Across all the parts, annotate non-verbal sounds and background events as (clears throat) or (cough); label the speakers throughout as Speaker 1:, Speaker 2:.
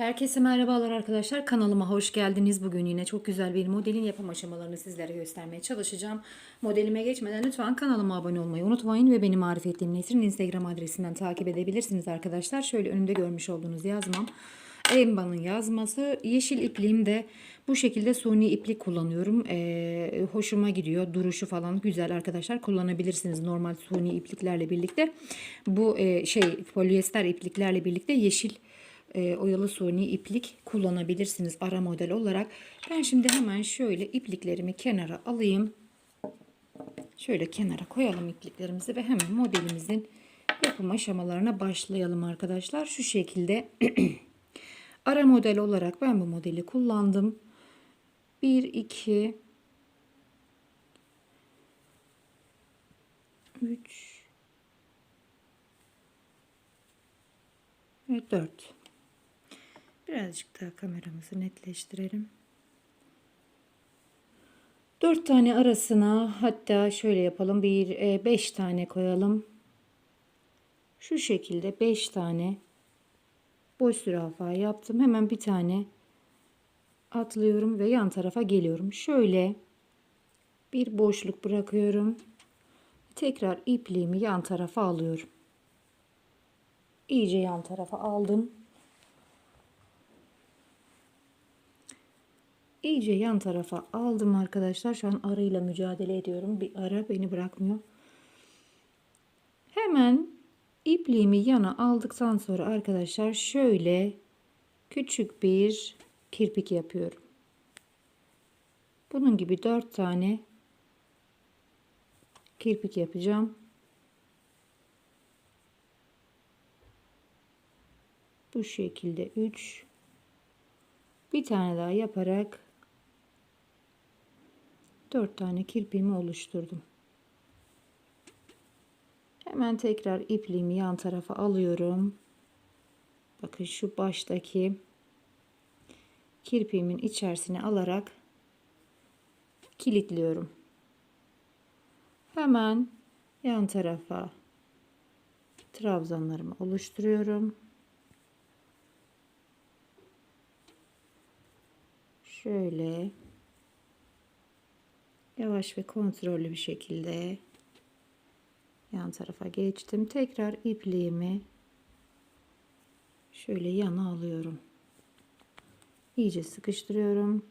Speaker 1: Herkese merhabalar arkadaşlar. Kanalıma hoş geldiniz. Bugün yine çok güzel bir modelin yapım aşamalarını sizlere göstermeye çalışacağım. Modelime geçmeden lütfen kanalıma abone olmayı unutmayın ve beni Marifetliğim Nesrin Instagram adresinden takip edebilirsiniz arkadaşlar. Şöyle önümde görmüş olduğunuz yazmam. Emba'nın yazması. Yeşil ipliğimde bu şekilde suni iplik kullanıyorum. Ee, hoşuma gidiyor. Duruşu falan güzel arkadaşlar. Kullanabilirsiniz normal suni ipliklerle birlikte. Bu e, şey polyester ipliklerle birlikte yeşil e, oyalı suni iplik kullanabilirsiniz ara model olarak. Ben şimdi hemen şöyle ipliklerimi kenara alayım. Şöyle kenara koyalım ipliklerimizi ve hemen modelimizin yapım aşamalarına başlayalım arkadaşlar. Şu şekilde (clears throat) ara model olarak ben bu modeli kullandım. 1 2 3 ve 4 Birazcık daha kameramızı netleştirelim. 4 tane arasına hatta şöyle yapalım. 1 5 tane koyalım. Şu şekilde 5 tane boş zürafa yaptım. Hemen bir tane atlıyorum ve yan tarafa geliyorum. Şöyle bir boşluk bırakıyorum. Tekrar ipliğimi yan tarafa alıyorum. İyice yan tarafa aldım. İyice yan tarafa aldım arkadaşlar. Şu an arıyla mücadele ediyorum. Bir ara beni bırakmıyor. Hemen ipliğimi yana aldıktan sonra arkadaşlar şöyle küçük bir kirpik yapıyorum. Bunun gibi dört tane kirpik yapacağım. Bu şekilde 3 bir tane daha yaparak 4 tane kirpiğimi oluşturdum. Hemen tekrar ipliğimi yan tarafa alıyorum. Bakın şu baştaki kirpiğimin içerisine alarak kilitliyorum. Hemen yan tarafa trabzanlarımı oluşturuyorum. Şöyle yavaş ve kontrollü bir şekilde yan tarafa geçtim. Tekrar ipliğimi şöyle yana alıyorum. İyice sıkıştırıyorum.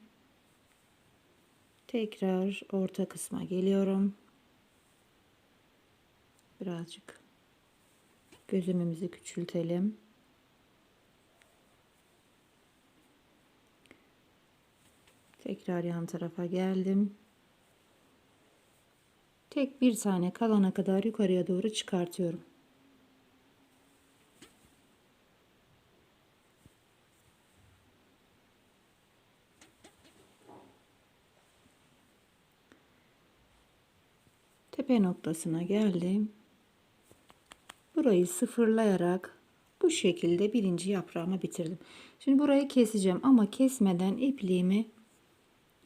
Speaker 1: Tekrar orta kısma geliyorum. Birazcık gözümümüzü küçültelim. Tekrar yan tarafa geldim. Tek bir tane kalana kadar yukarıya doğru çıkartıyorum. Tepe noktasına geldim. Burayı sıfırlayarak bu şekilde birinci yaprağımı bitirdim. Şimdi burayı keseceğim ama kesmeden ipliğimi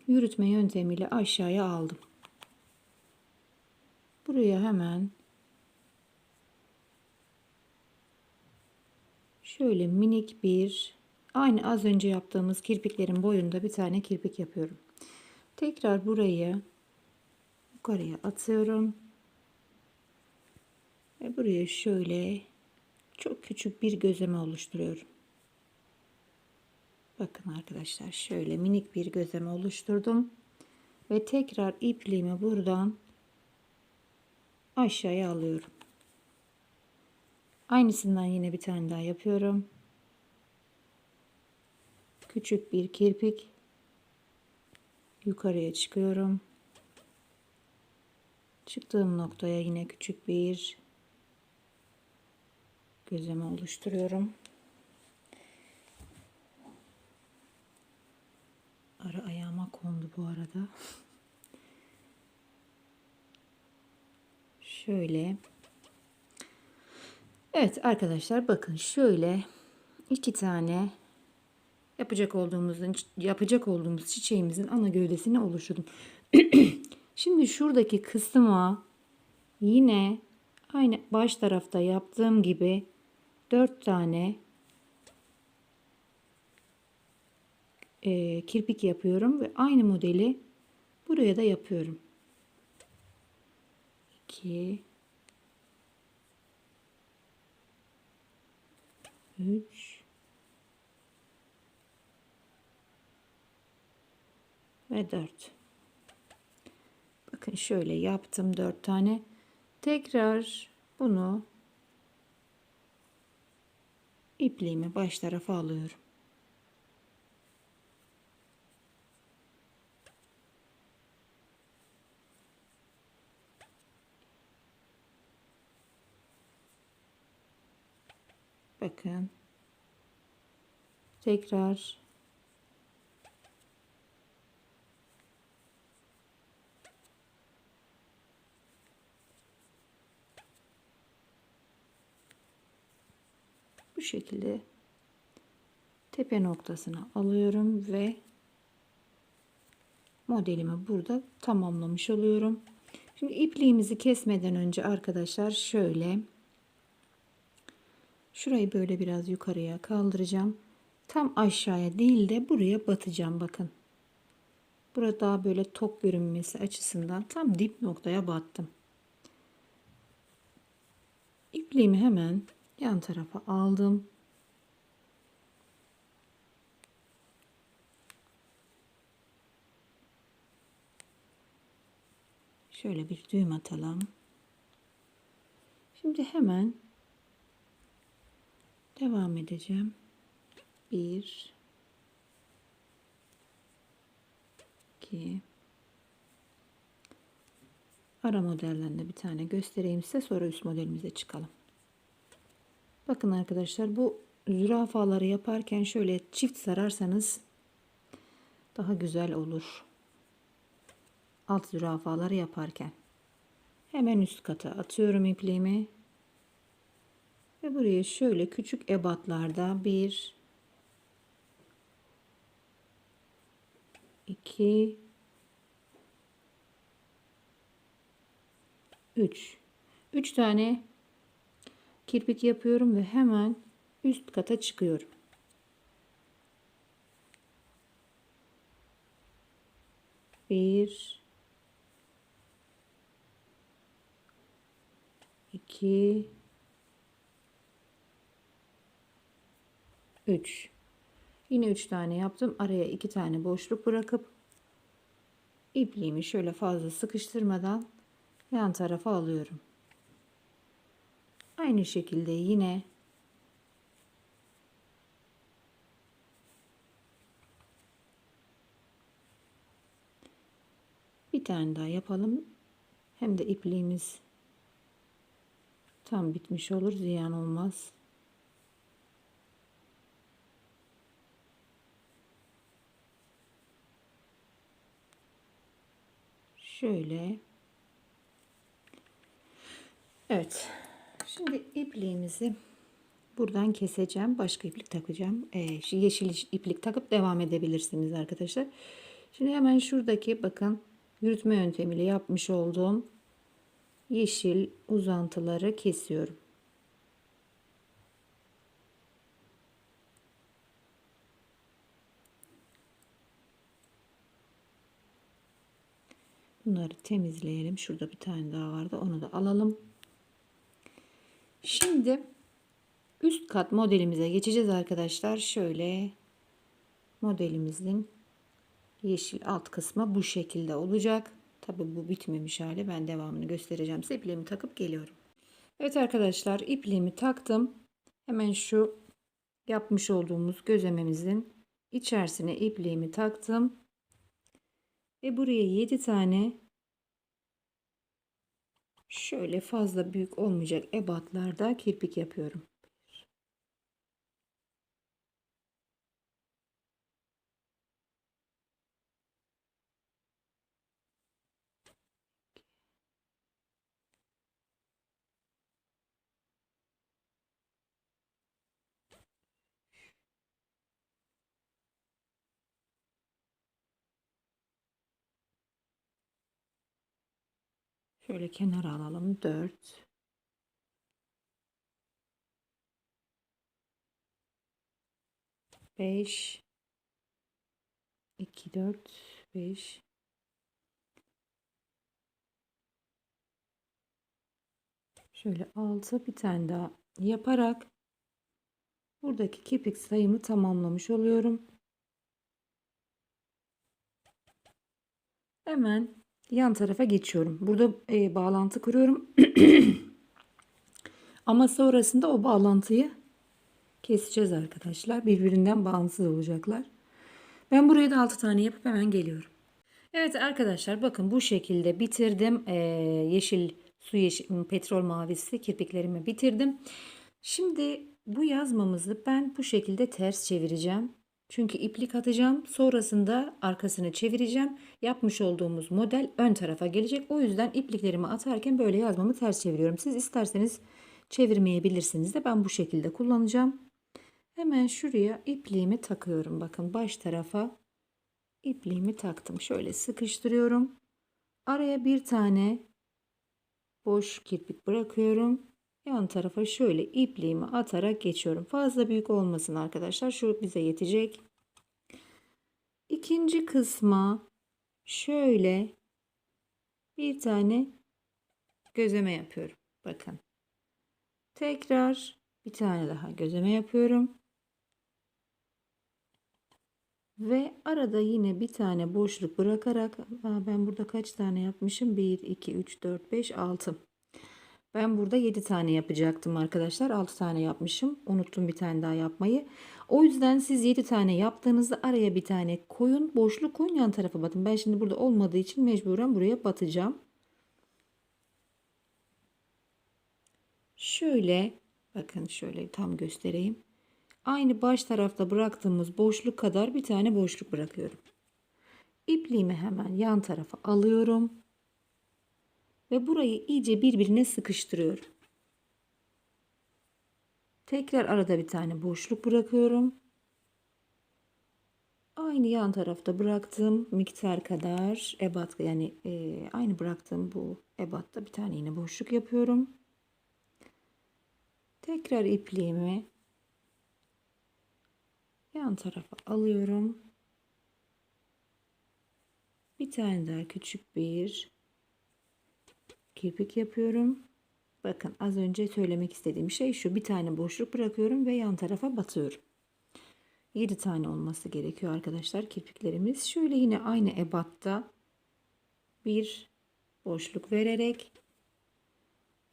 Speaker 1: yürütme yöntemiyle aşağıya aldım. Buraya hemen şöyle minik bir aynı az önce yaptığımız kirpiklerin boyunda bir tane kirpik yapıyorum. Tekrar burayı yukarıya atıyorum. Ve buraya şöyle çok küçük bir gözleme oluşturuyorum. Bakın arkadaşlar şöyle minik bir gözleme oluşturdum. Ve tekrar ipliğimi buradan aşağıya alıyorum. Aynısından yine bir tane daha yapıyorum. Küçük bir kirpik yukarıya çıkıyorum. Çıktığım noktaya yine küçük bir gözleme oluşturuyorum. Ara ayağıma kondu bu arada. Şöyle. Evet arkadaşlar bakın şöyle iki tane yapacak olduğumuzun yapacak olduğumuz çiçeğimizin ana gövdesini oluşturdum. (clears throat) Şimdi şuradaki kısma yine aynı baş tarafta yaptığım gibi dört tane e, kirpik yapıyorum ve aynı modeli buraya da yapıyorum. 2 3 ve 4 bakın şöyle yaptım 4 tane. Tekrar bunu ipliğimi baş tarafa alıyorum bakın tekrar bu şekilde tepe noktasına alıyorum ve modelimi burada tamamlamış oluyorum. Şimdi ipliğimizi kesmeden önce arkadaşlar şöyle şurayı böyle biraz yukarıya kaldıracağım. Tam aşağıya değil de buraya batacağım bakın. Burada daha böyle tok görünmesi açısından tam dip noktaya battım. İpliğimi hemen yan tarafa aldım. Şöyle bir düğüm atalım. Şimdi hemen devam edeceğim. Bir, iki, ara modellerinde bir tane göstereyim size sonra üst modelimize çıkalım. Bakın arkadaşlar bu zürafaları yaparken şöyle çift sararsanız daha güzel olur. Alt zürafaları yaparken. Hemen üst kata atıyorum ipliğimi. Buraya şöyle küçük ebatlarda bir 2 3 3 tane kirpik yapıyorum ve hemen üst kata çıkıyorum. Bir, iki, üç. Yine üç tane yaptım. Araya iki tane boşluk bırakıp ipliğimi şöyle fazla sıkıştırmadan yan tarafa alıyorum. Aynı şekilde yine bir tane daha yapalım. Hem de ipliğimiz tam bitmiş olur, ziyan olmaz. Şöyle. Evet. Şimdi ipliğimizi buradan keseceğim. Başka iplik takacağım. Ee, yeşil iplik takıp devam edebilirsiniz arkadaşlar. Şimdi hemen şuradaki bakın yürütme yöntemiyle yapmış olduğum yeşil uzantıları kesiyorum. Bunları temizleyelim. Şurada bir tane daha vardı. Onu da alalım. Şimdi üst kat modelimize geçeceğiz arkadaşlar. Şöyle modelimizin yeşil alt kısmı bu şekilde olacak. Tabi bu bitmemiş hali. Ben devamını göstereceğim. Size ipliğimi takıp geliyorum. Evet arkadaşlar ipliğimi taktım. Hemen şu yapmış olduğumuz gözlememizin içerisine ipliğimi taktım. Ve buraya 7 tane şöyle fazla büyük olmayacak ebatlarda kirpik yapıyorum. Şöyle kenara alalım. 4 5 2 4 5 Şöyle 6 bir tane daha yaparak buradaki kirpik sayımı tamamlamış oluyorum. Hemen yan tarafa geçiyorum. Burada e, bağlantı kuruyorum. (clears throat) Ama sonrasında o bağlantıyı keseceğiz arkadaşlar. Birbirinden bağımsız olacaklar. Ben buraya da 6 tane yapıp hemen geliyorum. Evet arkadaşlar bakın bu şekilde bitirdim. Ee, yeşil su yeşil petrol mavisi kirpiklerimi bitirdim. Şimdi bu yazmamızı ben bu şekilde ters çevireceğim. Çünkü iplik atacağım. Sonrasında arkasını çevireceğim. Yapmış olduğumuz model ön tarafa gelecek. O yüzden ipliklerimi atarken böyle yazmamı ters çeviriyorum. Siz isterseniz çevirmeyebilirsiniz de ben bu şekilde kullanacağım. Hemen şuraya ipliğimi takıyorum. Bakın baş tarafa ipliğimi taktım. Şöyle sıkıştırıyorum. Araya bir tane boş kirpik bırakıyorum. Yan tarafa şöyle ipliğimi atarak geçiyorum. Fazla büyük olmasın arkadaşlar. Şu bize yetecek. İkinci kısma şöyle bir tane gözeme yapıyorum. Bakın. Tekrar bir tane daha gözeme yapıyorum. Ve arada yine bir tane boşluk bırakarak ben burada kaç tane yapmışım? 1, 2, 3, 4, 5, 6. Ben burada 7 tane yapacaktım arkadaşlar. 6 tane yapmışım. Unuttum bir tane daha yapmayı. O yüzden siz 7 tane yaptığınızda araya bir tane koyun. Boşluk koyun yan tarafa batın. Ben şimdi burada olmadığı için mecburen buraya batacağım. Şöyle bakın şöyle tam göstereyim. Aynı baş tarafta bıraktığımız boşluk kadar bir tane boşluk bırakıyorum. İpliğimi hemen yan tarafa alıyorum. Ve burayı iyice birbirine sıkıştırıyorum. Tekrar arada bir tane boşluk bırakıyorum. Aynı yan tarafta bıraktığım miktar kadar ebat yani e, aynı bıraktığım bu ebatta bir tane yine boşluk yapıyorum. Tekrar ipliğimi yan tarafa alıyorum. Bir tane daha küçük bir kirpik yapıyorum. Bakın az önce söylemek istediğim şey şu. Bir tane boşluk bırakıyorum ve yan tarafa batıyorum. 7 tane olması gerekiyor arkadaşlar kirpiklerimiz. Şöyle yine aynı ebatta bir boşluk vererek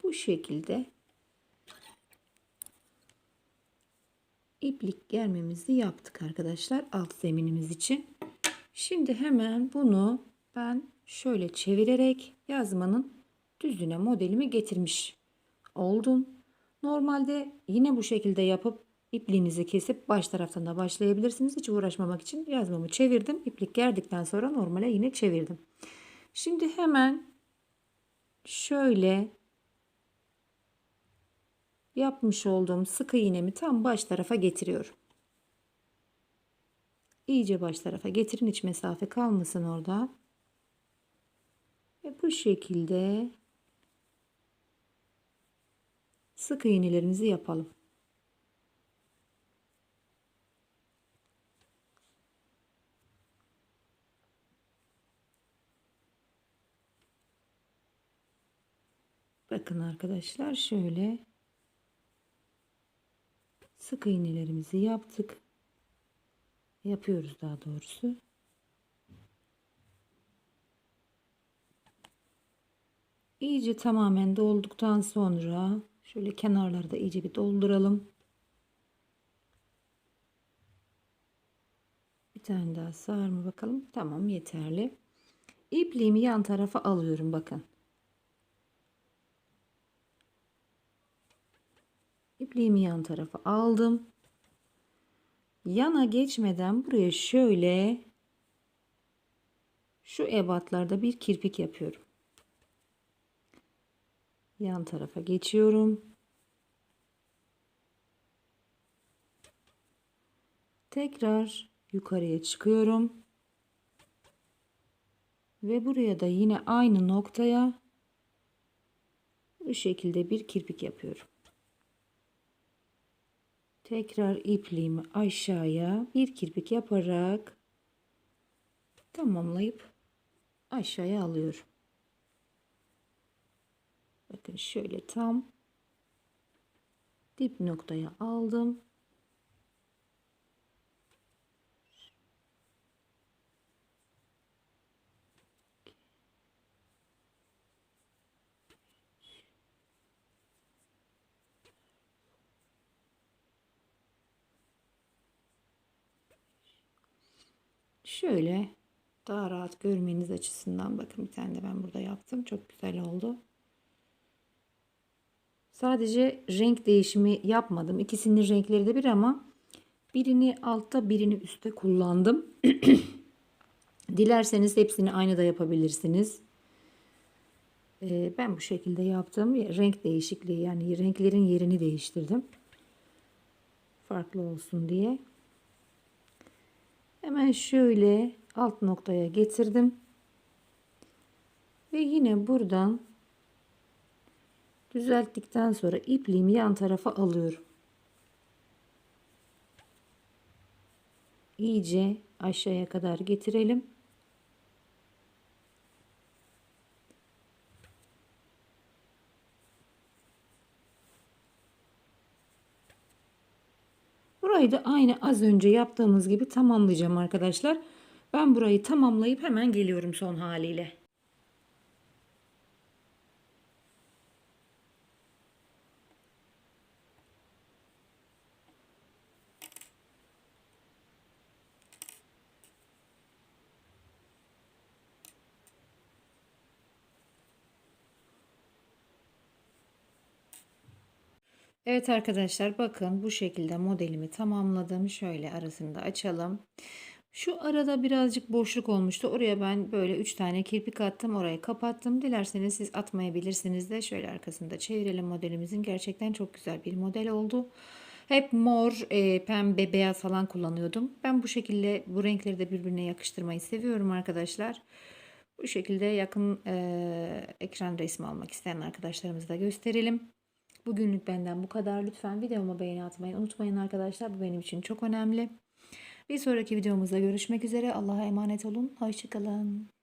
Speaker 1: bu şekilde iplik germemizi yaptık arkadaşlar alt zeminimiz için. Şimdi hemen bunu ben şöyle çevirerek yazmanın düzüne modelimi getirmiş oldum. Normalde yine bu şekilde yapıp ipliğinizi kesip baş taraftan da başlayabilirsiniz. Hiç uğraşmamak için yazmamı çevirdim. İplik gerdikten sonra normale yine çevirdim. Şimdi hemen şöyle yapmış olduğum sık iğnemi tam baş tarafa getiriyorum. İyice baş tarafa getirin hiç mesafe kalmasın orada. Ve bu şekilde sık iğnelerimizi yapalım. Bakın arkadaşlar şöyle sık iğnelerimizi yaptık. Yapıyoruz daha doğrusu. İyice tamamen dolduktan sonra şöyle kenarları da iyice bir dolduralım. Bir tane daha sığar mı bakalım. Tamam yeterli. İpliğimi yan tarafa alıyorum bakın. ipliğimi yan tarafa aldım. Yana geçmeden buraya şöyle şu ebatlarda bir kirpik yapıyorum. Yan tarafa geçiyorum. Tekrar yukarıya çıkıyorum. Ve buraya da yine aynı noktaya bu şekilde bir kirpik yapıyorum. Tekrar ipliğimi aşağıya bir kirpik yaparak tamamlayıp aşağıya alıyorum. Bakın şöyle tam dip noktaya aldım. Şöyle daha rahat görmeniz açısından bakın bir tane de ben burada yaptım. Çok güzel oldu. Sadece renk değişimi yapmadım. İkisinin renkleri de bir ama birini altta birini üstte kullandım. (clears throat) Dilerseniz hepsini aynı da yapabilirsiniz. Ee, ben bu şekilde yaptım. Renk değişikliği yani renklerin yerini değiştirdim. Farklı olsun diye. Hemen şöyle alt noktaya getirdim. Ve yine buradan düzelttikten sonra ipliğimi yan tarafa alıyorum. İyice aşağıya kadar getirelim. Burayı da aynı az önce yaptığımız gibi tamamlayacağım arkadaşlar. Ben burayı tamamlayıp hemen geliyorum son haliyle. Evet arkadaşlar bakın bu şekilde modelimi tamamladım. Şöyle arasını da açalım. Şu arada birazcık boşluk olmuştu. Oraya ben böyle 3 tane kirpik attım. Orayı kapattım. Dilerseniz siz atmayabilirsiniz de. Şöyle arkasını da çevirelim modelimizin. Gerçekten çok güzel bir model oldu. Hep mor, e, pembe, beyaz falan kullanıyordum. Ben bu şekilde bu renkleri de birbirine yakıştırmayı seviyorum arkadaşlar. Bu şekilde yakın e, ekran resmi almak isteyen arkadaşlarımıza da gösterelim. Bugünlük benden bu kadar. Lütfen videoma beğeni atmayı unutmayın arkadaşlar. Bu benim için çok önemli. Bir sonraki videomuzda görüşmek üzere. Allah'a emanet olun. Hoşçakalın.